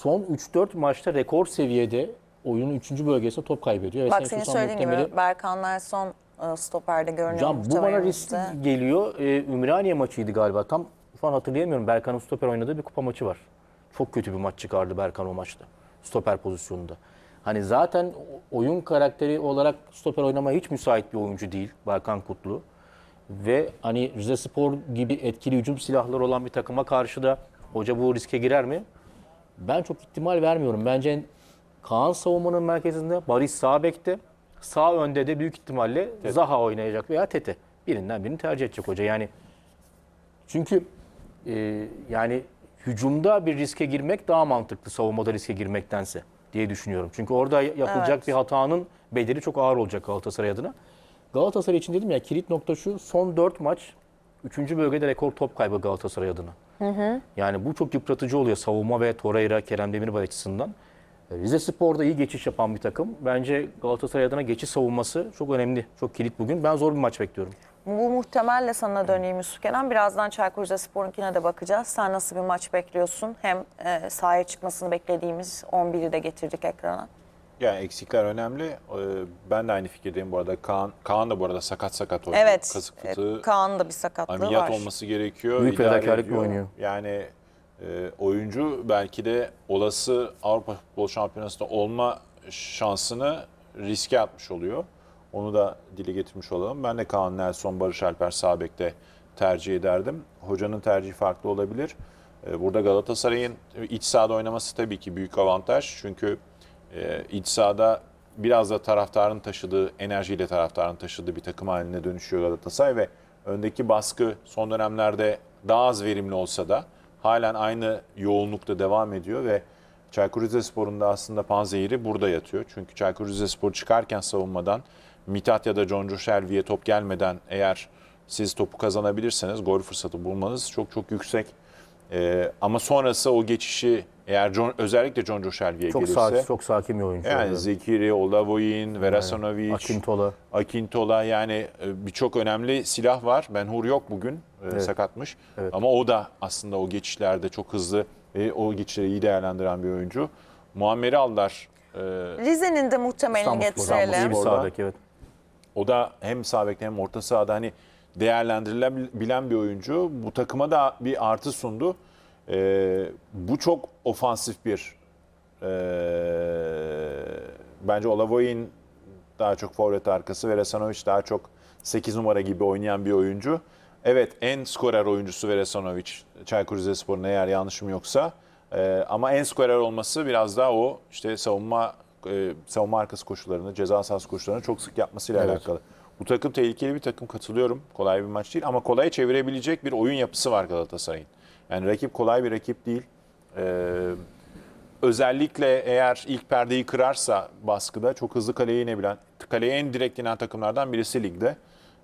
son 3-4 maçta rekor seviyede oyunun 3. bölgesinde top kaybediyor. Ve Bak senin son söylediğin muhtemeli- gibi Berkan Nelson e, stoperde görünüyor Can bu bana riskli geliyor. Ee, Ümraniye maçıydı galiba. Tam şu an hatırlayamıyorum. Berkan'ın stoper oynadığı bir kupa maçı var. Çok kötü bir maç çıkardı Berkan o maçta. Stoper pozisyonunda. Hani zaten oyun karakteri olarak stoper oynamaya hiç müsait bir oyuncu değil Berkan Kutlu. Ve hani Rize Spor gibi etkili hücum silahları olan bir takıma karşı da hoca bu riske girer mi? Ben çok ihtimal vermiyorum. Bence Kaan savunmanın merkezinde, Barış sağ bekte, sağ önde de büyük ihtimalle Zaha oynayacak veya Tete. Birinden birini tercih edecek hoca. Yani çünkü e, yani hücumda bir riske girmek daha mantıklı savunmada riske girmektense diye düşünüyorum. Çünkü orada yapılacak Evet. bir hatanın bedeli çok ağır olacak Galatasaray adına. Galatasaray için dedim ya kilit nokta şu son 4 maç 3. bölgede rekor top kaybı Galatasaray adına. Yani bu çok yıpratıcı oluyor savunma ve Torreira, Kerem Demirbay açısından. Rize Spor'da iyi geçiş yapan bir takım. Bence Galatasaray adına geçiş savunması çok önemli. Çok kilit bugün. Ben zor bir maç bekliyorum. Bu muhtemelle sana döneyim Yusuf Kenan. Birazdan Çaykur Rizespor'unkine de bakacağız. Sen nasıl bir maç bekliyorsun? Hem e, sahaya çıkmasını beklediğimiz 11'i de getirdik ekrana. Yani eksikler önemli. Ee, Ben de aynı fikirdeyim bu arada. Kaan, Kaan da bu arada sakat sakat oynuyor. Evet. Kasık e, fıtığı, Kaan'ın da bir sakatlığı ameliyat var. olması gerekiyor. Büyük idare fedakarlıkla ediyor. oynuyor. Yani e, oyuncu belki de olası Avrupa Futbol Şampiyonası'nda olma şansını riske atmış oluyor. Onu da dile getirmiş olalım. Ben de Kaan Nelson, Barış Alper sağ bekte tercih ederdim. Hocanın tercihi farklı olabilir. E, Burada Galatasaray'ın iç sahada oynaması tabii ki büyük avantaj. Çünkü e, iç sahada biraz da taraftarın taşıdığı, enerjiyle taraftarın taşıdığı bir takım haline dönüşüyor Galatasaray ve öndeki baskı son dönemlerde daha az verimli olsa da halen aynı yoğunlukta devam ediyor ve Çaykur Rizespor'un da aslında panzehiri burada yatıyor. Çünkü Çaykur Rizespor çıkarken savunmadan Mithat ya da John Joşelvi'ye top gelmeden eğer siz topu kazanabilirseniz gol fırsatı bulmanız çok çok yüksek. Ee, ama sonrası o geçişi eğer John, özellikle John Joşelvi'ye Çok gelirse sakin, çok sakin bir oyuncu. yani Evet. Zekiri, Olavoyin, Verasanovic, Akintola. Akintola yani e, birçok önemli silah var. Benhur yok bugün e, sakatmış. Evet. Ama o da aslında o geçişlerde çok hızlı ve o geçişleri iyi değerlendiren bir oyuncu. Muammer'i aldılar. E, Rize'nin de. İyi getirelim. sağ bek evet. o da hem sağ bekte hem orta sahada hani değerlendirilebilen bir oyuncu. Bu takıma da bir artı sundu. E, bu çok ofansif bir e, bence Olavoyin daha çok forvet arkası ve Resanovic daha çok 8 numara gibi oynayan bir oyuncu. Evet en skorer oyuncusu Veresanovic Çaykur Rizespor'un eğer yanlışım yoksa. Ee, ama en skorer olması biraz daha o işte savunma e, savunma arkası koşularını, ceza sahası koşularını çok sık yapmasıyla Evet. alakalı. Bu takım tehlikeli bir takım katılıyorum. Kolay bir maç değil ama kolay çevirebilecek bir oyun yapısı var Galatasaray'ın. Yani rakip kolay bir rakip değil. Ee, özellikle eğer ilk perdeyi kırarsa baskıda çok hızlı kaleye inebilen, kaleye en direkt inen takımlardan birisi ligde.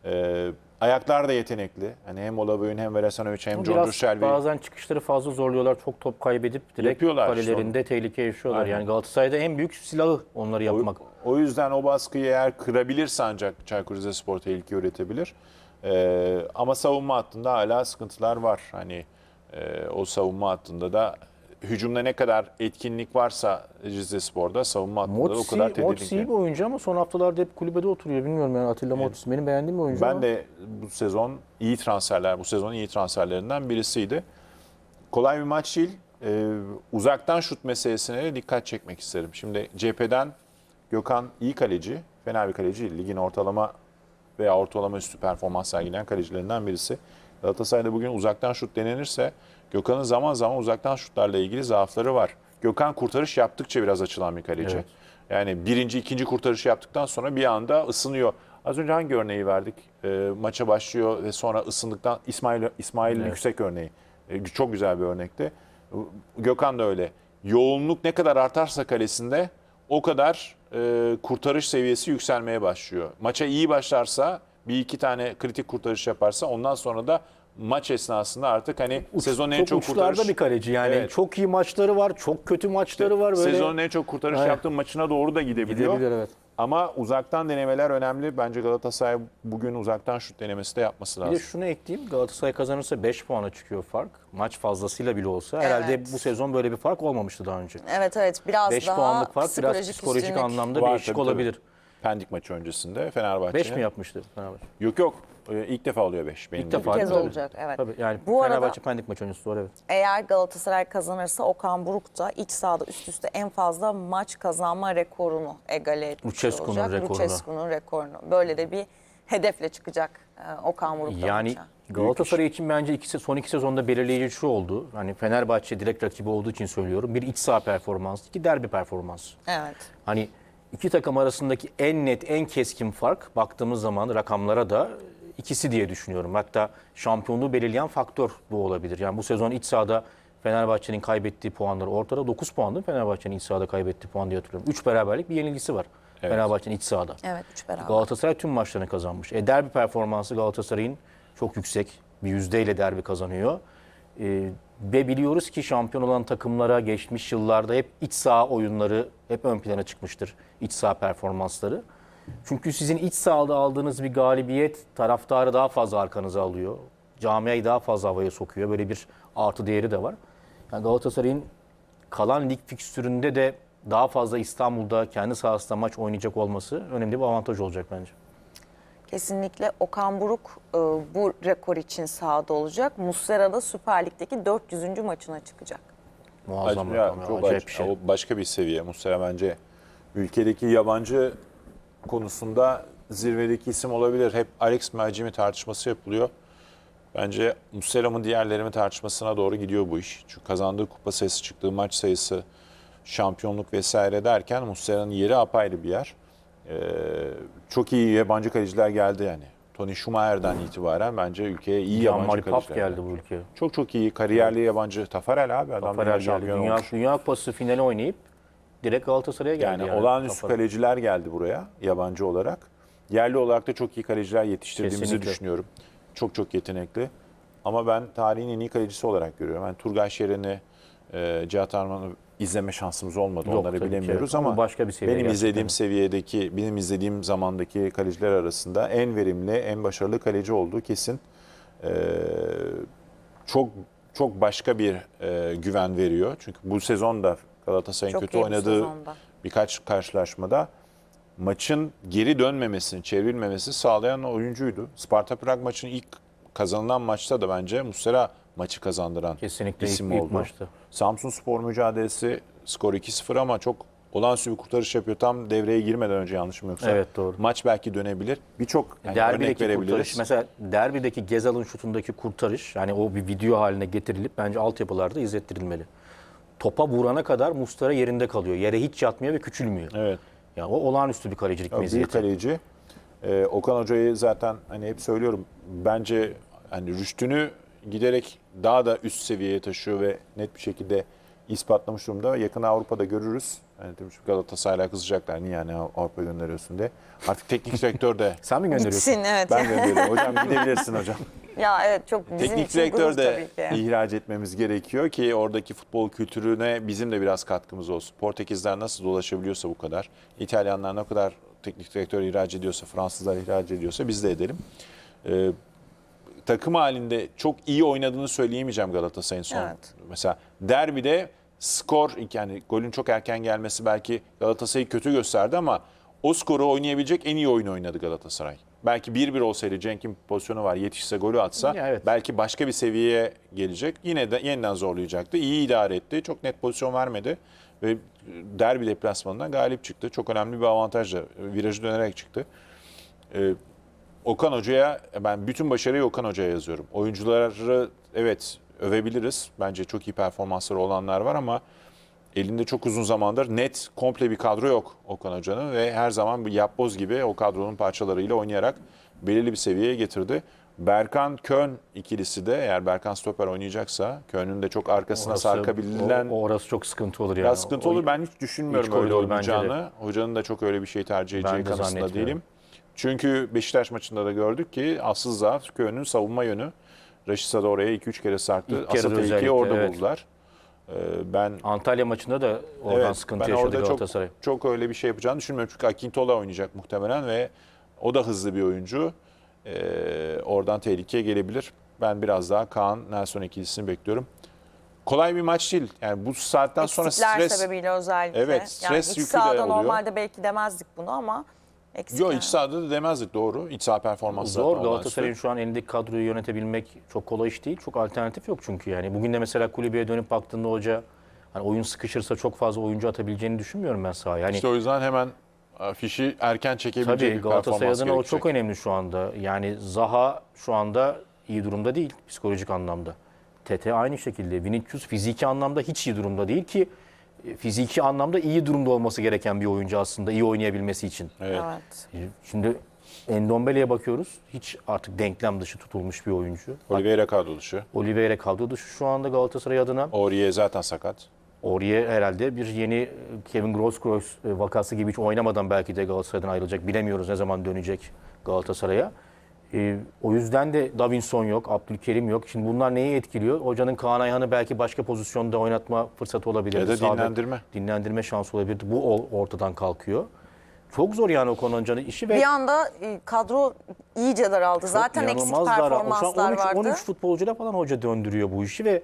Ee, ayaklar da yetenekli. Hani hem Olaboyun hem Veresanovic hem John Ruşelvi. bazen çıkışları fazla zorluyorlar. Çok top kaybedip direkt Yapıyorlar işte kalelerinde tehlike yaşıyorlar. Aynen. Yani Galatasaray'da en büyük silahı onları yapmak. O, o yüzden o baskıyı eğer kırabilirse ancak Çaykur Rizespor tehlike üretebilir. Ee, ama savunma hattında hala sıkıntılar var. Hani e, o savunma hattında da hücumda ne kadar etkinlik varsa Rizespor'da savunma hattında da o kadar Motsi iyi tedirgin. bir oyuncu ama son haftalarda hep kulübede oturuyor. Bilmiyorum yani Atilla Motsi. Benim beğendiğim bir oyuncu Ben ama de bu sezon iyi transferler, bu sezon iyi transferlerinden birisiydi. Kolay bir maç değil. Ee, uzaktan şut meselesine de dikkat çekmek isterim. Şimdi cepheden Gökhan iyi kaleci, fena bir kaleci değil. Ligin ortalama veya ortalama üstü performans sergileyen kalecilerinden birisi. Galatasaray'da bugün uzaktan şut denenirse Gökhan'ın zaman zaman uzaktan şutlarla ilgili zaafları var. Gökhan kurtarış yaptıkça biraz açılan bir kaleci. Evet. Yani birinci, ikinci kurtarışı yaptıktan sonra bir anda ısınıyor. Az önce hangi örneği verdik? Ee, maça başlıyor ve sonra ısındıktan İsmail İsmail Evet. Yüksek örneği. Ee, çok güzel bir örnekti. Gökhan da öyle. Yoğunluk ne kadar artarsa kalesinde o kadar e, kurtarış seviyesi yükselmeye başlıyor. Maça iyi başlarsa bir iki tane kritik kurtarış yaparsa ondan sonra da maç esnasında artık hani sezonun en çok uçlarda kurtarış bir kaleci yani. Evet. Çok iyi maçları var, çok kötü maçları var. Böyle Sezonun en çok kurtarış Aynen. yaptığı maçına doğru da gidebiliyor. gidebilir evet. Ama uzaktan denemeler önemli. Bence Galatasaray bugün uzaktan şut denemesi de yapması Bir de lazım. şunu ekleyeyim. Galatasaray kazanırsa 5 puana çıkıyor fark. Maç fazlasıyla bile olsa. Herhalde Evet. bu sezon böyle bir fark olmamıştı daha önce. Evet evet biraz 5 daha puanlık fark biraz psikolojik psikolojik üstünlük. anlamda Var, değişik tabii, tabii. olabilir. Pendik maçı öncesinde Fenerbahçe. 5 mi yapmıştı Fenerbahçe? Yok yok. Ee, İlk defa oluyor 5. İlk defa. Bir kez Tabii. olacak evet. Tabii yani Bu arada- Fenerbahçe Pendik maçı öncesi doğru evet. Eğer Galatasaray kazanırsa Okan Buruk da iç sahada üst üste en fazla maç kazanma rekorunu egale etmiş Lucescu'nun olacak. rekorunu. Lucescu'nun rekorunu. Böyle de bir hedefle çıkacak e, Okan Buruk da Yani maça. Galatasaray için bence iki, son iki sezonda belirleyici şu oldu. Hani Fenerbahçe direkt rakibi olduğu için söylüyorum. Bir iç saha performansı, iki derbi performansı. Evet. Hani iki takım arasındaki en net, en keskin fark baktığımız zaman rakamlara da ikisi diye düşünüyorum. Hatta şampiyonluğu belirleyen faktör bu olabilir. Yani bu sezon iç sahada Fenerbahçe'nin kaybettiği puanları ortada. 9 puandı Fenerbahçe'nin iç sahada kaybettiği puan diye hatırlıyorum. 3 beraberlik bir yenilgisi var Evet. Fenerbahçe'nin iç sahada. Evet üç beraber. Galatasaray tüm maçlarını kazanmış. E, derbi performansı Galatasaray'ın çok yüksek. Bir yüzdeyle derbi kazanıyor. E, ve biliyoruz ki şampiyon olan takımlara geçmiş yıllarda hep iç saha oyunları hep ön plana çıkmıştır. İç saha performansları. Çünkü sizin iç sahada aldığınız bir galibiyet taraftarı daha fazla arkanıza alıyor. Camiayı daha fazla havaya sokuyor. Böyle bir artı değeri de var. Yani Galatasaray'ın kalan lig fikstüründe de daha fazla İstanbul'da kendi sahasında maç oynayacak olması önemli bir avantaj olacak bence. Kesinlikle Okan Buruk e, bu rekor için sahada olacak. Muslera da Süper Lig'deki 400. maçına çıkacak. Muazzam Ya, rakam. ya, çok acayip ac- bir şey. O başka bir seviye. Muslera bence ülkedeki yabancı konusunda zirvedeki isim olabilir. Hep Alex Mercimi tartışması yapılıyor. Bence Muslera mı diğerleri mi tartışmasına doğru gidiyor bu iş. Çünkü kazandığı kupa sayısı, çıktığı maç sayısı, şampiyonluk vesaire derken Muslera'nın yeri apayrı bir yer. Ee, çok iyi yabancı kaleciler geldi yani. Tony Schumacher'den itibaren bence ülkeye iyi Jan yabancı Maripap kaleciler geldi bu ülkeye. Çok çok iyi kariyerli yabancı. Tafarel abi adam Tafarel dünya geldi. şampiyonu Dünya, olmuş. Dünya Kupası finali oynayıp direkt Galatasaray'a geldi. Yani, Yani, olağanüstü Tafarel. kaleciler geldi buraya yabancı olarak. Yerli olarak da çok iyi kaleciler yetiştirdiğimizi Kesinlikle. düşünüyorum. Çok çok yetenekli. Ama ben tarihin en iyi kalecisi olarak görüyorum. Yani Turgay Şeren'i, e, Cihat Arman'ı izleme şansımız olmadı. Yok, Onları tabii ki. bilemiyoruz Ama ama başka bir seviye benim gerçekten. izlediğim seviyedeki, benim izlediğim zamandaki kaleciler arasında en verimli, en başarılı kaleci olduğu kesin. E, çok çok başka bir e, güven veriyor. Çünkü bu sezon da Galatasaray'ın Çok kötü oynadığı sezonda. birkaç karşılaşmada maçın geri dönmemesini, çevrilmemesi sağlayan oyuncuydu. Sparta Prag maçının ilk kazanılan maçta da bence Muslera maçı kazandıran Kesinlikle ilk, isim ilk oldu. maçtı. Samsun Spor mücadelesi skor 2-0 ama çok olağanüstü bir kurtarış yapıyor. Tam devreye girmeden önce yanlışım yoksa. Evet, doğru. Maç belki dönebilir. Birçok yani örnek verebiliriz. kurtarış mesela derbideki Gezal'ın şutundaki kurtarış yani o bir video haline getirilip bence altyapılarda izlettirilmeli. Topa vurana kadar Mustara yerinde kalıyor. Yere hiç yatmıyor ve küçülmüyor. Evet. Ya o olağanüstü bir kalecilik Ya, büyük meziyeti. kaleci. Ee, Okan Hoca'yı zaten hani hep söylüyorum. Bence hani rüştünü giderek daha da üst seviyeye taşıyor ve net bir şekilde ispatlamış durumda. Yakın Avrupa'da görürüz. Hani demiş Galatasaray'la kızacaklar. Niye yani Avrupa gönderiyorsun diye. Artık teknik direktör de Sen mi gönderiyorsun? Gitsin evet. ben gönderiyorum. Hocam gidebilirsin hocam. ya evet çok bizim Teknik için direktör gurur de tabii ki. ihraç etmemiz gerekiyor ki oradaki futbol kültürüne bizim de biraz katkımız olsun. Portekizler nasıl dolaşabiliyorsa bu kadar, İtalyanlar ne kadar teknik direktör ihraç ediyorsa, Fransızlar ihraç ediyorsa biz de edelim. Ee, takım halinde çok iyi oynadığını söyleyemeyeceğim Galatasaray'ın son. Evet. Mesela derbide skor yani golün çok erken gelmesi belki Galatasaray'ı kötü gösterdi ama o skoru oynayabilecek en iyi oyun oynadı Galatasaray. Belki 1-1 olsaydı Cenk'in pozisyonu var yetişse golü atsa Ya evet. belki başka bir seviyeye gelecek. Yine de yeniden zorlayacaktı. İyi idare etti. Çok net pozisyon vermedi ve derbi deplasmanından galip çıktı. Çok önemli bir avantajla virajı dönerek çıktı. Ee, Okan Hoca'ya ben bütün başarıyı Okan Hoca'ya yazıyorum. Oyuncuları evet övebiliriz. Bence çok iyi performansları olanlar var ama elinde çok uzun zamandır net komple bir kadro yok Okan Hoca'nın ve her zaman bir yapboz gibi o kadronun parçalarıyla oynayarak belirli bir seviyeye getirdi. Berkan Kön ikilisi de eğer Berkan stoper oynayacaksa Kön'ün de çok arkasına Orası- sarkabilen o- orası çok sıkıntı olur yani. Biraz sıkıntı O- olur. Ben hiç düşünmüyorum iç öyle oynayacağını. Hocanın da çok öyle bir şey tercih edeceği kanısında değilim. Çünkü Beşiktaş maçında da gördük ki asıl zaaf Köy'ün savunma yönü. Raşitsa da oraya 2-3 kere sarktı. İlk asıl tehlikeyi orada evet. buldular. Ee, ben Antalya maçında da oradan evet, sıkıntı ben yaşadı orada çok, Galatasaray. çok öyle bir şey yapacağını düşünmüyorum. Çünkü Akintola oynayacak muhtemelen ve o da hızlı bir oyuncu. Ee, oradan tehlikeye gelebilir. Ben biraz daha Kaan Nelson ikilisini bekliyorum. Kolay bir maç değil. Yani bu saatten sonra Eksikler stres sebebiyle özellikle. Evet, yani stres iç yükü de sahada oluyor. normalde belki demezdik bunu ama eksikler. Yok iç sahada da demezdik doğru. İç saha performansı Zor. Galatasaray'ın şu an elindeki kadroyu yönetebilmek çok kolay iş değil. Çok alternatif yok çünkü yani. Bugün de mesela kulübeye dönüp baktığında hoca hani oyun sıkışırsa çok fazla oyuncu atabileceğini düşünmüyorum ben sahaya. Yani İşte o yüzden hemen e, fişi erken çekebilecek tabii bir Galatasaray adına o gerekecek. çok önemli şu anda. Yani Zaha şu anda iyi durumda değil psikolojik anlamda. Tete aynı şekilde. Vinicius fiziki anlamda hiç iyi durumda değil ki fiziki anlamda iyi durumda olması gereken bir oyuncu aslında iyi oynayabilmesi için. Evet. Evet. Şimdi Endombele'ye bakıyoruz. Hiç artık denklem dışı tutulmuş bir oyuncu. Oliveira kadro dışı. Oliveira kadro dışı şu anda Galatasaray adına. Aurier zaten sakat. Oraya herhalde bir yeni e, Kevin Grosskreutz e, vakası gibi hiç oynamadan belki de Galatasaray'dan ayrılacak. Bilemiyoruz ne zaman dönecek Galatasaray'a. E, o yüzden de Davinson yok, Abdülkerim yok. Şimdi bunlar neyi etkiliyor? Hocanın Kaan Ayhan'ı belki başka pozisyonda oynatma fırsatı olabilir. Ya da dinlendirme. Dinlendirme şansı olabilir. Bu ortadan kalkıyor. Çok zor yani o konunun işi ve Bir anda e, kadro iyice daraldı. Zaten eksik İnanılmaz dar. Şu an performanslar 13, vardı. 13 futbolcuyla falan hoca döndürüyor bu işi ve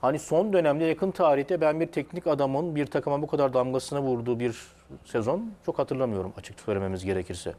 hani son dönemde yakın tarihte ben bir teknik adamın bir takıma bu kadar damgasını vurduğu bir sezon çok hatırlamıyorum açık söylememiz gerekirse.